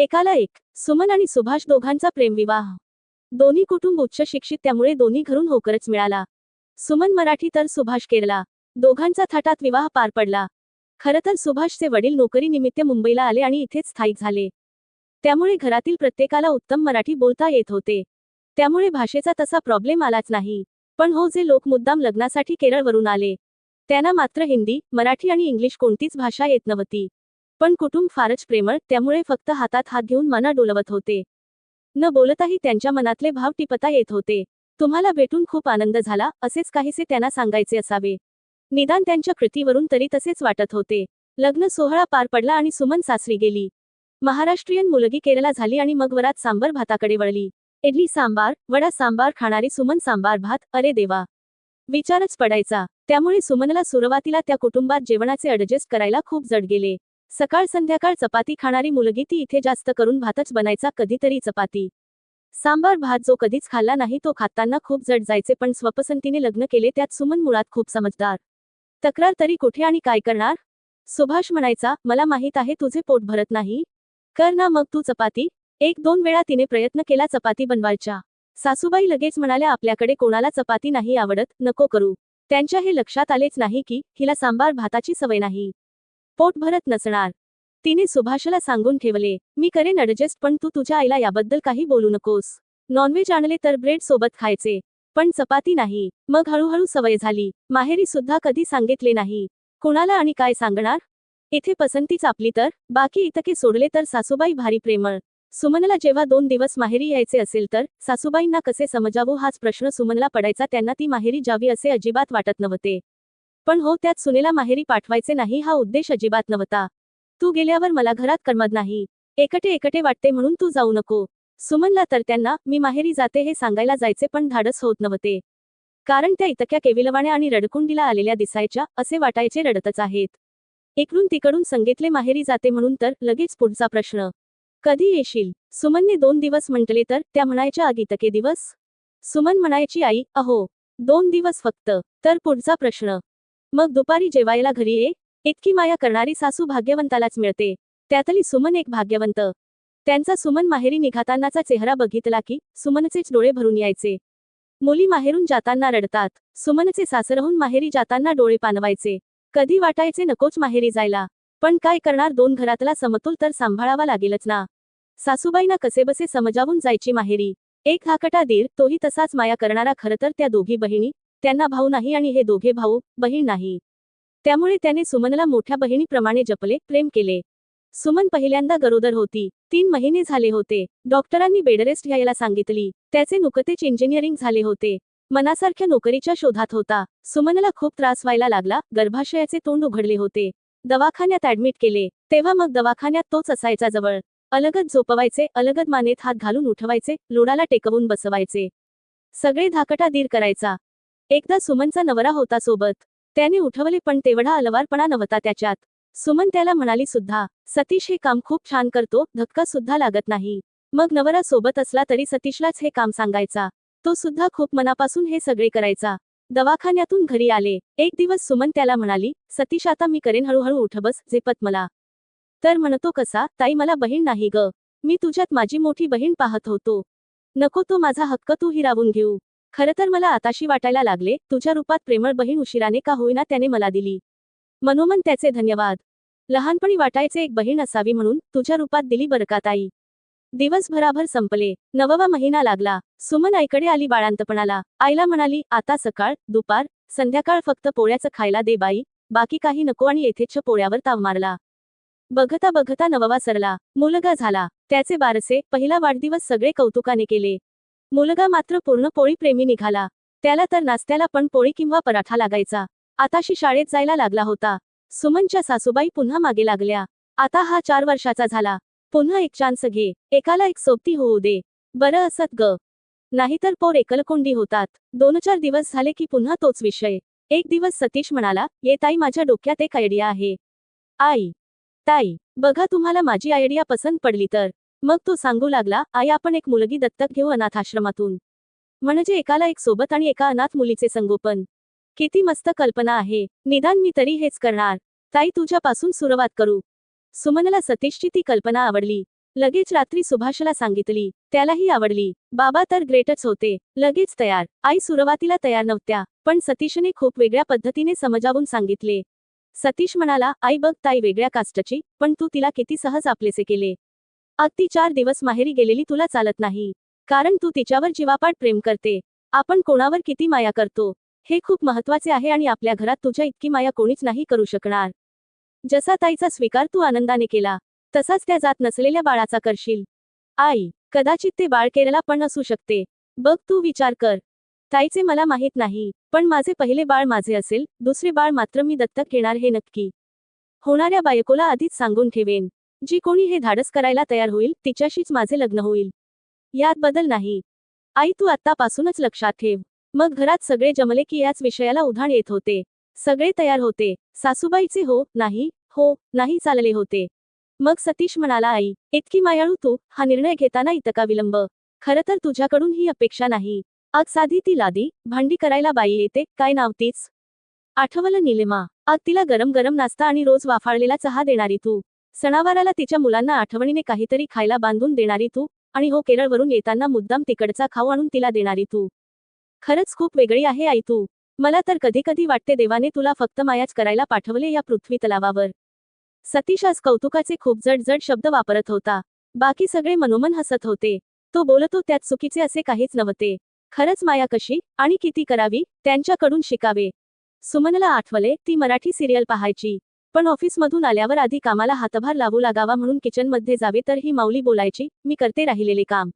एकाला एक सुमन आणि सुभाष दोघांचा प्रेमविवाह. दोन्ही कुटुंब उच्च शिक्षित त्यामुळे दोन्ही घरून होकरच मिळाला. सुमन मराठी तर सुभाष केरला. दोघांचा थाटात विवाह पार पडला. खरं तर सुभाषचे वडील नोकरीनिमित्त मुंबईला आले आणि इथेच स्थायिक झाले. त्यामुळे घरातील प्रत्येकाला उत्तम मराठी बोलता येत होते. त्यामुळे भाषेचा तसा प्रॉब्लेम आलाच नाही. पण हो जे लोक मुद्दाम लग्नासाठी केरळवरून आले. त्यांना मात्र हिंदी मराठी आणि इंग्लिश कोणतीच भाषा येत नव्हती. पण कुटुंब फारच प्रेमळ त्यामुळे फक्त हातात हात घेऊन मना डोलवत होते. न बोलताही त्यांच्या मनातले भाव टिपता येत होते. तुम्हाला भेटून खूप आनंद झाला असेच काहीसे त्यांना सांगायचे असावे. निदान त्यांच्या कृतीवरून तरी तसेच वाटत होते. लग्न सोहळा पार पडला आणि सुमन सासरी गेली. महाराष्ट्रीयन मुलगी केरला झाली आणि मग वरात सांबार भाताकडे वळली. इडली सांबार वडा सांबार खाणारी सुमन सांबार भात अरे देवा! विचारच पडायचा. त्यामुळे सुमनला सुरुवातीला त्या कुटुंबात जेवणाचे अडजस्ट करायला खूप जड गेले. सकाळ संध्याकाळ चपाती खाणारी मुलगी ती इथे जास्त करून भातच बनायचा कधीतरी चपाती. सांबार भात जो कधीच खाल्ला नाही तो खाताना खूप जड जायचे पण स्वपसंतीने लग्न केले त्यात सुमन मुळात खूप समजदार. तक्रार तरी कुठे आणि काय करणार? सुभाष म्हणायचा मला माहीत आहे तुझे पोट भरत नाही. कर ना मग तू चपाती. एक दोन वेळा तिने प्रयत्न केला चपाती बनवायच्या सासूबाई लगेच म्हणाल्या आपल्याकडे कोणाला चपाती नाही आवडत नको करू. त्यांच्या हे लक्षात आलेच नाही की हिला सांबार भाताची सवय नाही. पोट भरत नसणार. तिने सुभाषला सांगून ठेवले मी करेन अडजस्ट पण तू तुझ्या आईला याबद्दल काही बोलू नकोस. नॉनव्हेज आणले तर ब्रेड सोबत खायचे पण चपाती नाही. मग हळूहळू सवय झाली. माहेरी सुद्धा कधी सांगितले नाही. कुणाला आणि काय सांगणार? इथे पसंतीच आपली तर बाकी इतके सोडले तर सासूबाई भारी प्रेमळ. सुमनला जेव्हा दोन दिवस माहेरी यायचे असेल तर सासूबाईंना कसे समजावू हाच प्रश्न सुमनला पडायचा त्यांना ती माहेरी जावी असे अजिबात वाटत नव्हते. पण हो त्यात सुनेला माहेरी पाठवायचे नाही हा उद्देश अजिबात नव्हता. तू गेल्यावर मला घरात करमत नाही. एकटे एकटे वाटते म्हणून तू जाऊ नको. सुमनला तर त्यांना मी माहेरी जाते हे सांगायला जायचे पण धाडस होत नव्हते. कारण त्या इतक्या केविलवाण्या आणि रडकुंडीला आलेल्या दिसायच्या असे वाटायचे रडतच आहेत. इकडून तिकडून संगीतले माहेरी जाते म्हणून तर लगेच पुढचा प्रश्न. कधी येशील? सुमनने दोन दिवस म्हटले तर त्या म्हणायच्या अगितके दिवस? सुमन म्हणायची आई अहो दोन दिवस फक्त. तर पुढचा प्रश्न. मग दुपारी जेवायला घरी ये. इतकी माया करणारी सासू भाग्यवंतालाच मिळते. त्यातली सुमन एक भाग्यवंत. त्यांचा सुमन माहेरी निघातानाचा चेहरा बघितला की सुमनचेच डोळे भरून यायचे. मुली माहेरून जाताना रडतात. सुमनचे सासरहून माहेरी जाताना डोळे पानवायचे. कधी वाटायचे नकोच माहेरी जायला. पण काय करणार दोन घरातला समतोल तर सांभाळावा लागेलच ना. सासूबाईंना कसेबसे समजावून जायची माहेरी. एक हाकटा दीर तोही तसाच माया करणारा खरं तर त्या दोघी बहिणी त्यांना भाऊ नाही आणि हे दोघे भाऊ बहीण नाही. त्यामुळे त्याने सुमनला मोठ्या बहिणीप्रमाणे जपले प्रेम केले. सुमन पहिल्यांदा गरोदर होती. तीन महिने झाले होते. डॉक्टरांनी बेडरेस्ट घ्यायला सांगितली. त्याचे नुकतेच इंजिनिअरिंग झाले होते. मनासारख्या नोकरीच्या शोधात होता. सुमनला खूप त्रास व्हायला लागला. गर्भाशयाचे तोंड उघडले होते. दवाखान्यात ऍडमिट केले. तेव्हा मग दवाखान्यात तोच असायचा जवळ. अलगद झोपवायचे अलगद मानेत हात घालून उठवायचे लोडाला टेकवून बसवायचे. सगळे धाकटा दीर करायचा. एकदा सुमनचा नवरा होता सोबत. त्याने उठवले पण तेवढा अलवारपणा नव्हता त्याच्यात. सुमन त्याला म्हणाली सुद्धा सतीश हे काम खूप छान करतो धक्का सुद्धा लागत नाही. मग नवरा सोबत असला तरी सतीशलाच हे काम सांगायचा. तो सुद्धा खूप मनापासून हे सगळे करायचा. दवाखान्यातून घरी आले. एक दिवस सुमन त्याला म्हणाली सतीश आता मी करेन हळूहळू उठबस झेपत मला. तर म्हणतो कसा? ताई मला बहीण नाही ग. मी तुझ्यात माझी मोठी बहीण पाहत होतो. नको तो माझा हक्क तू हिरावून घेऊ. खरं तर मला आताशी वाटायला लागले तुझ्या रूपात प्रेमळ बहीण उशिराने का होईना त्याने मला दिली. मनोमन त्याचे धन्यवाद. लहानपणी वाटायचे एक बहीण असावी म्हणून तुझ्या रूपात दिली बरकाताई. दिवसभराभर संपले. नववा महिना लागला. सुमन आईकडे आली बाळांतपणाला. आईला म्हणाली आता सकाळ दुपार संध्याकाळ फक्त पोळ्याचं खायला दे बाई. बाकी काही नको आणि येथेच पोळ्यावर ताव मारला. बघता बघता नववा सरला. मुलगा झाला. त्याचे बारसे पहिला वाढदिवस सगळे कौतुकाने केले. मुलगा मात्र पूर्ण पोळी प्रेमी निघाला. त्याला तर नाश्त्याला पण पोळी किंवा पराठा लागायचा. आताशी शाळेत जायला लागला होता. सुमनच्या सासूबाई पुन्हा मागे लागल्या. आता हा चार वर्षाचा झाला. पुन्हा एक चान्स घे. एकाला एक सोबती होऊ दे. बरं असत ग. नाहीतर पोर एकलकोंडी होतात. दोन चार दिवस झाले की पुन्हा तोच विषय. एक दिवस सतीश म्हणाला ये ताई माझ्या डोक्यात एक आयडिया आहे. आई. ताई बघा तुम्हाला माझी आयडिया पसंत पडली तर. मग तो सांगू लागला आई आपण एक मुलगी दत्तक घेऊ अनाथाश्रमातून म्हणजे एकाला एक सोबत आणि एका अनाथ मुलीचे संगोपन. किती मस्त कल्पना आहे. निदान मी तरी हेच करणार. ताई तुझ्यापासून सुरुवात करू. सुमनला सतीशची ती कल्पना आवडली. लगेच रात्री सुभाषला सांगितली. त्यालाही आवडली. बाबा तर ग्रेटच होते. लगेच तयार. आई सुरुवातीला तयार नव्हत्या पण सतीशने खूप वेगळ्या पद्धतीने समजावून सांगितले. सतीश म्हणाला आई बघ ताई वेगळ्या कास्टची पण तू तिला किती सहज आपलेसे केले. अगदी चार दिवस माहेरी गेलेली तुला चालत नाही. कारण तू तिच्यावर जीवापाड प्रेम करते. आपण कोणावर किती माया करतो? हे खूप महत्त्वाचे आहे आणि आपल्या घरात तुझ्या इतकी माया कोणीच नाही करू शकणार. जसा ताईचा स्वीकार तू आनंदाने केला तसाच त्या जात नसलेल्या बाळाचा करशील. आई कदाचित ते बाळ केरला पण असू शकते. बघ तू विचार कर. ताईचे मला माहीत नाही पण माझे पहिले बाळ माझे असेल दुसरे बाळ मात्र मी दत्तक घेणार हे नक्की. होणाऱ्या बायकोला आधीच सांगून ठेवेन. जी कोणी हे धाडस करायला तयार होईल तिच्याशीच माझे लग्न होईल. यात बदल नाही. आई तू आत्तापासूनच लक्षात ठेव. मग घरात सगळे जमले की याच विषयाला उधाण येत होते. सगळे तयार होते. सासूबाईचे हो नाही हो नाही चालले होते. मग सतीश म्हणाला आई इतकी मायाळू तू हा निर्णय घेताना इतका विलंब. खरं तर तुझ्याकडून ही अपेक्षा नाही. अग साधी ती लादी भांडी करायला बाई येते काय नाव तीच? आठवलं निलेमा. अग तिला गरम गरम नाश्ता आणि रोज वाफाळलेला चहा देणारी तू. सणावाराला तिच्या मुलांना आठवणीने काहीतरी खायला बांधून देणारी तू आणि हो केरळवरून येताना मुद्दाम तिकडचा खाऊ आणून तिला देणारी तू. खरंच खूप वेगळी आहे आई तू. मला तर कधी कधी वाटते देवाने तुला फक्त मायाच करायला पाठवले या पृथ्वी तलावावर सतीश आज कौतुकाचे खूप जड जड शब्द वापरत होता. बाकी सगळे मनोमन हसत होते. तो बोलतो त्यात चुकीचे असे काहीच नव्हते. खरंच माया कशी आणि किती करावी त्यांच्याकडून शिकावे. सुमनला आठवले ती मराठी सिरियल पाहायची. पण ऑफिसमधून आल्यावर आधी कामाला हातभार लावू लागावा म्हणून किचनमध्ये जावे तर ही माऊली बोलायची मी करते राहिलेले काम.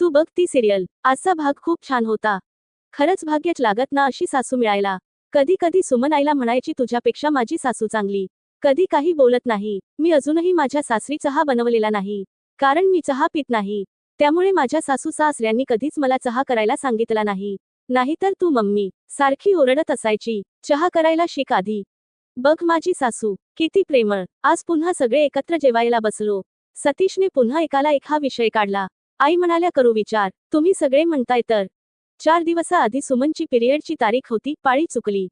तू बघ ती सिरियल. आजचा भाग खूप छान होता. खरंच भाग्यच लागत ना अशी सासू मिळायला. कधी कधी सुमन आईला म्हणायची तुझ्यापेक्षा माझी सासू चांगली. कधी काही बोलत नाही. मी अजूनही माझ्या सासरी चहा बनवलेला नाही. कारण मी चहा पित नाही. त्यामुळे माझ्या सासू सासऱ्यांनी कधीच मला चहा करायला सांगितला नाही. नाहीतर तू मम्मी. सारखी ओरडत असायची. चहा करायला शिक आधी. बघ माझी सासू किती प्रेमळ. आज पुन्हा सगळे एकत्र जेवायला बसलो. सतीशने पुन्हा एकाला एक हा विषय काढला. आई म्हणाल्या करू विचार. तुम्ही सगळे म्हणताय तर. चार दिवसाआधी सुमनची पिरियडची तारीख होती पाळी चुकली.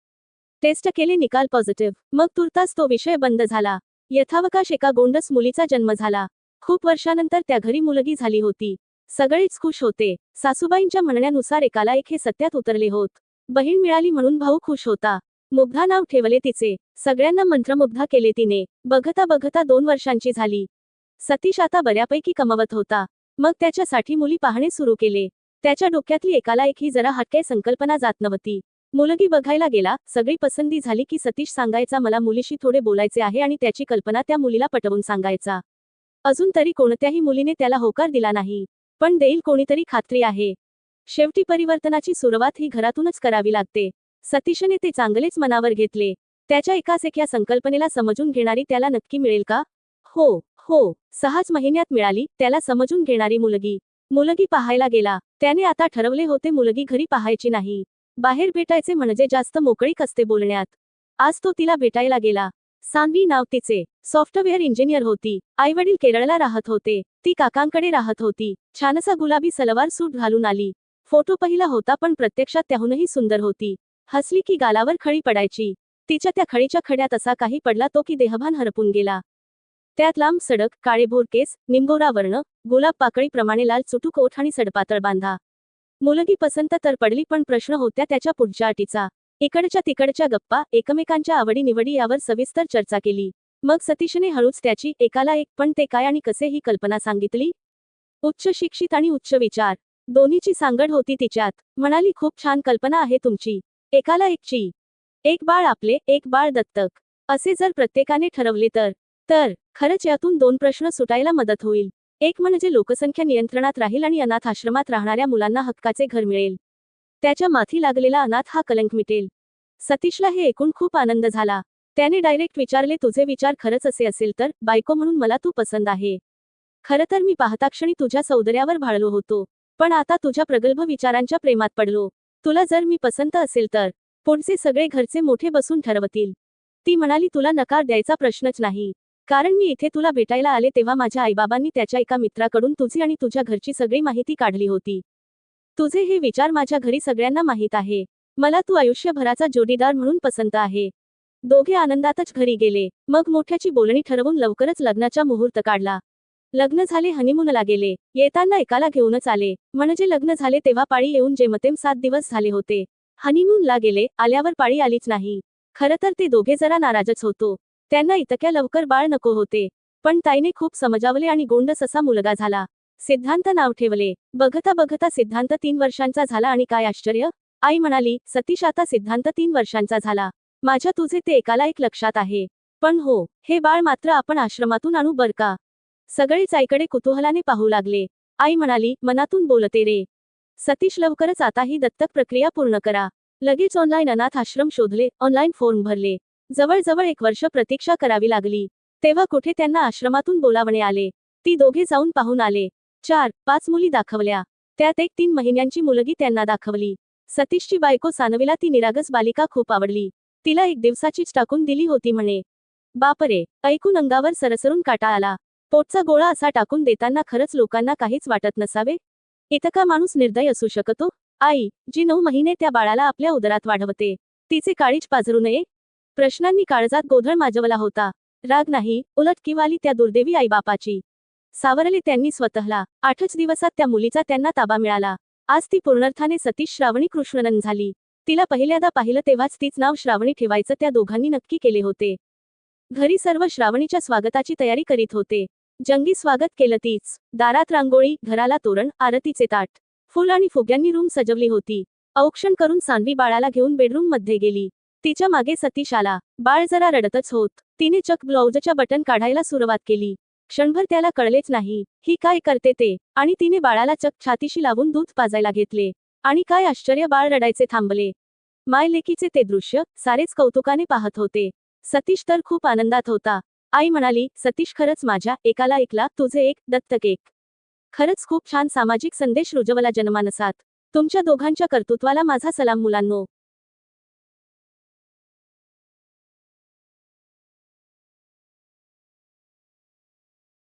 टेस्ट केले निकाल पॉझिटिव्ह. मग तुर्तास तो विषय बंद झाला. यथावकाश एका गोंडस मुलीचा जन्म झाला. खूप वर्षानंतर त्या घरी मुलगी झाली होती. सगळेच खुश होते. सासूबाईंच्या म्हणण्यानुसार एकाला एक हे सत्यात उतरले होत. बहीण मिळाली म्हणून भाऊ खुश होता. मुग्धा नाव ठेवले तिचे. सगळ्यांना मंत्रमुग्धा केले तिने. बघता बघता दोन वर्षांची झाली. सतीश आता बऱ्यापैकी कमवत होता. मग त्याच्यासाठी मुली पाहणे सुरू केले. त्याच्या डोक्यातली एकाला एक ही जरा हटके संकल्पना जात नव्हती. मुलगी बघायला गेला सगळी पसंती झाली की सतीश सांगायचा मला मुलीशी थोडे बोलायचे आहे आणि त्याची कल्पना त्या मुलीला पटवून सांगायचा. अजून तरी कोणत्याही मुलीने त्याला होकार दिला नाही. पण देईल कोणीतरी खात्री आहे. शेवटी परिवर्तनाची सुरुवात ही घरातूनच करावी लागते. सतीशने ते चांगलेच मनावर घेतले. त्याच्या एकाच एक या संकल्पनेला समजून घेणारी त्याला नक्की मिळेल का? हो हो सहाच महिन्यात मिळाली त्याला समजून घेणारी मुलगी. मुलगी पाहायला गेला. त्याने आता ठरवले होते मुलगी घरी पाहायची नाही. बाहेर भेटायचे म्हणजे जास्त मोकळीक असते बोलण्यात. आज तो तिला भेटायला गेला. सानवी नाव तिचे. सॉफ्टवेअर इंजिनियर होती. आईवडील केरळला राहत होते. ती काकांकडे राहत होती. छानसा गुलाबी सलवार सूट घालून आली. फोटो पहिला होता पण प्रत्यक्षात त्याहूनही सुंदर होती. हसली की गालावर खळी पडायची. तिच्या त्या खळीच्या खड्यात असा काही पडला तो की देहभान हरपून गेला. त्यात लांब सडक काळेभोर केस निंबोरा वर्ण गुलाब पाकळीप्रमाणे लाल चुटूक ओठ आणि सडपातळ बांधा. मुलगी पसंत तर पडली पण प्रश्न होत्या त्याच्या पुढच्या अटीचा. इकडच्या तिकडच्या गप्पा एकमेकांच्या आवडी निवडी यावर सविस्तर चर्चा केली. मग सतीशने हळूच त्याची एकाला एक पण ते काय आणि कसे ही कल्पना सांगितली? उच्च शिक्षित आणि उच्च विचार. दोन्हीची सांगड होती तिच्यात. म्हणाली खूप छान कल्पना आहे तुमची. एकाला एकची एक बाळ आपले एक बाळ दत्तक. असे जर प्रत्येकाने ठरवले तर तर खरंच यातून दोन प्रश्न सुटायला मदत होईल. एक म्हणजे लोकसंख्या नियंत्रणात राहील आणि अनाथ आश्रमात राहणाऱ्या मुलांना हक्काचे घर मिळेल. त्याच्या माथी लागलेला अनाथ हा कलंक मिटेल. सतीशला हे ऐकून खूप आनंद झाला. त्याने डायरेक्ट विचारले तुझे विचार खरंच असे असेल तर बायको म्हणून मला तू पसंत आहे. खरं तर मी पाहताक्षणी तुझ्या सौंदर्यावर भाळलो होतो. पण आता तुझ्या प्रगल्भ विचारांच्या प्रेमात पडलो. तुला जर मी पसंत असेल तर पुढचे सगळे घरचे मोठे बसून ठरवतील. ती म्हणाली तुला नकार द्यायचा प्रश्नच नाही. कारण मी इथे तुला भेटायला आले तेव्हा माझ्या आईबाबांनी त्याच्या एका मित्राकडून तुझी आणि तुझ्या घरची सगळी माहिती काढली होती. तुझे हे विचार माझ्या घरी सगळ्यांना माहीत आहे. मला तू आयुष्यभराचा जोडीदार म्हणून पसंत आहे. दोघे आनंदातच घरी गेले. मग मोठ्याची बोलणी ठरवून लवकरच लग्नाचा मुहूर्त काढला. लग्न झाले हनीमूनला गेले. येताना एकाला घेऊनच आले. म्हणजे लग्न झाले तेव्हा पाळी येऊन जेमतेम सात दिवस झाले होते. हनीमूनला गेले आल्यावर पाळी आलीच नाही. खरं तर ते दोघे जरा नाराजच होतो. त्यांना इतक्या लवकर बाळ नको होते. पण ताईने खूप समजावले आणि गोंडस असा मुलगा झाला. सिद्धांत नाव ठेवले. बघता बघता सिद्धांत तीन वर्षांचा झाला आणि काय आश्चर्य? आई म्हणाली सतीश आता सिद्धांत तीन वर्षांचा झाला. माझ्या तुझे ते एकाला एक लक्षात आहे. पण हो हे बाळ मात्र आपण आश्रमातून आणू बर का? सगळेच आईकडे कुतूहलाने पाहू लागले. आई म्हणाली मनातून बोलते रे. सतीश लवकरच आता ही दत्तक प्रक्रिया पूर्ण करा. लगेच ऑनलाईन अनाथ आश्रम शोधले ऑनलाईन फॉर्म भरले. जवळजवळ एक वर्ष प्रतीक्षा करावी लागली. तेव्हा कुठे त्यांना आश्रमातून बोलावणे आले. ती दोघे जाऊन पाहून आले. चार पाच मुली दाखवल्या. त्यात एक तीन महिन्यांची मुलगी त्यांना दाखवली. सतीशची बायको सानवीला ती निरागस बालिका खूप आवडली. तिला एक दिवसाचीच टाकून दिली होती म्हणे. बापरे ऐकून अंगावर सरसरून काटा आला. पोटचा गोळा असा टाकून देताना खरंच लोकांना काहीच वाटत नसावे? इतका माणूस निर्दय असू शकतो? आई जी नऊ महिने त्या बाळाला आपल्या उदरात वाढवते तिचे काळीच पाझरू नये? प्रश्नांनी काळजात गोधळ माजवला होता. राग नाही उलट किवाली त्या दुर्दैवी आईबापाची. सावरले त्यांनी स्वतःला. आठच दिवसात त्या मुलीचा त्यांना ताबा मिळाला. आज ती पूर्णर्थाने सतीश श्रावणी कृष्णनन झाली. तिला पहिल्यांदा पाहिलं तेव्हाच तीच नाव श्रावणी ठेवायचं त्या दोघांनी नक्की केले होते. घरी सर्व श्रावणीच्या स्वागताची तयारी करीत होते. जंगी स्वागत केलं तीच. दारात रांगोळी घराला तोरण आरतीचे ताट. फुल आणि फुग्यांनी रूम सजवली होती. औक्षण करून सानवी बाळाला घेऊन बेडरूममध्ये गेली. तिच्यामागे सतीश आला. बाळ जरा रडतच होत. तिने चक ब्लाउजच्या बटन काढायला सुरुवात केली. क्षणभर त्याला कळलेच नाही ही काय करते ते? आणि तिने बाळाला चक छातीशी लावून दूध पाजायला घेतले. आणि काय आश्चर्य बाळ रडायचे थांबले. माय लेकीचे ते दृश्य सारेच कौतुकाने पाहत होते. सतीश तर खूप आनंदात होता. आई म्हणाली सतीश खरंच माझ्या एकाला एकला तुझे एक दत्तक एक. खरंच खूप छान सामाजिक संदेश रुजवला जनमानसात. तुमच्या दोघांच्या कर्तृत्वाला माझा सलाम मुलांनो.